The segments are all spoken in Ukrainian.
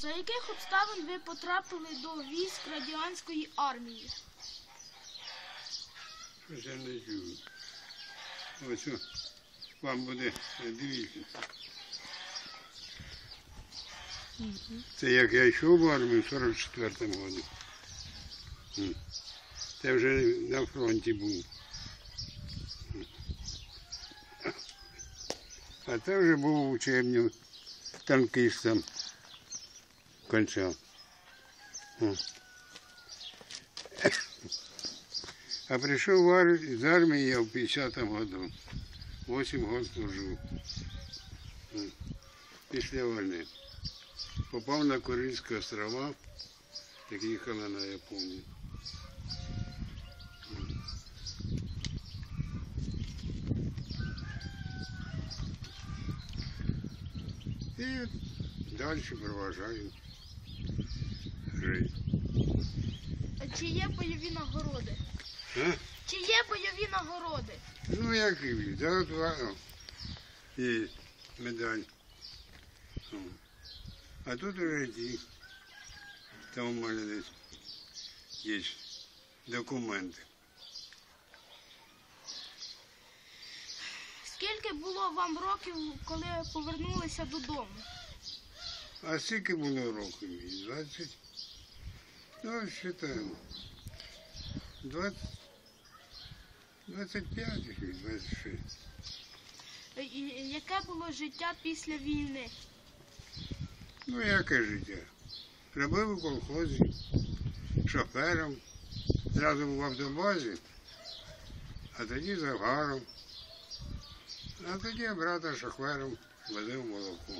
За яких обставин ви потрапили до військ радянської армії? Я не чую. Ось о, вам буде, е, дивіться. Це як я йшов в армію в 44-му році. Це вже на фронті був. А це вже був учебню танкістом кончав. М. А прийшов в ар- з армії я в 50-му году. 8 років служив. М. Після війни. Попав на Курильські острова, як їхала на Японію. М. І далі проважаю життя. Чи є бойові нагороди? А? Чи є бойові нагороди? Ну, як і да, два, о, і медаль. О. А тут уже ті, там у мене десь є документи. Скільки було вам років, коли повернулися додому? А скільки було років? 20? Ну, считаємо. 20, 25 чи 26. Е, Яке було життя після війни? Ну, яке життя? Робив у колхозі, шофером, зразу в автобазі, а тоді завгаром. А тоді брата шофером возив молоко.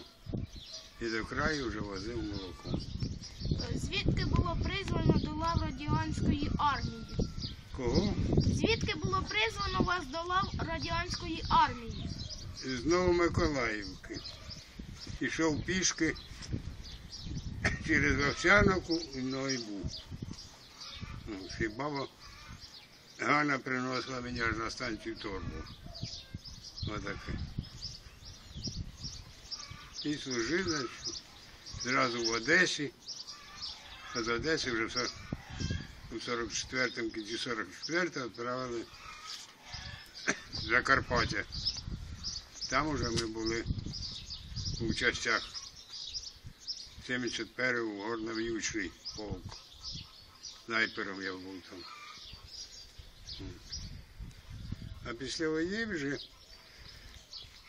І до краю вже возив молоко. Звідки було призвано до лав радянської армії? Кого? Звідки було призвано вас до лав радянської армії? З Новомиколаївки. Ішов пішки через Овсяновку і мною був. Ну, і баба Гана приносила мені аж на станцію торбу. Отаке. І значить, зразу в Одесі, а з Одеси вже у 44-му, кінці 44-го відправили в Закарпаття. Там уже ми були у частях 71-го горно-в'ючний полк. Снайпером я був там. А після війни вже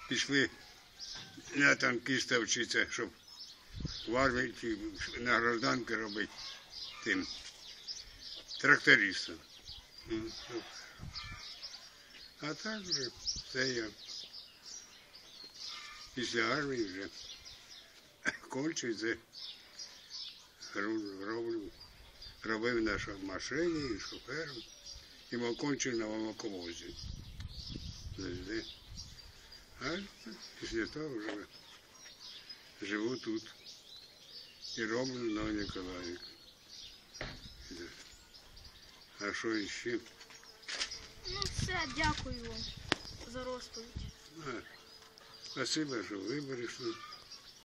пішли на танкіста вчитися, щоб в армії на гражданки робити тим трактористом. А так вже все я після армії вже кончив це ру- роблю. Робив на машині і шофером. І кончив на молоковозі. А того вже живу тут. І роблю на Ніколаївці. Да. А що іще? Ну все, дякую вам за розповідь. А, Спасибо, що ви прийшли.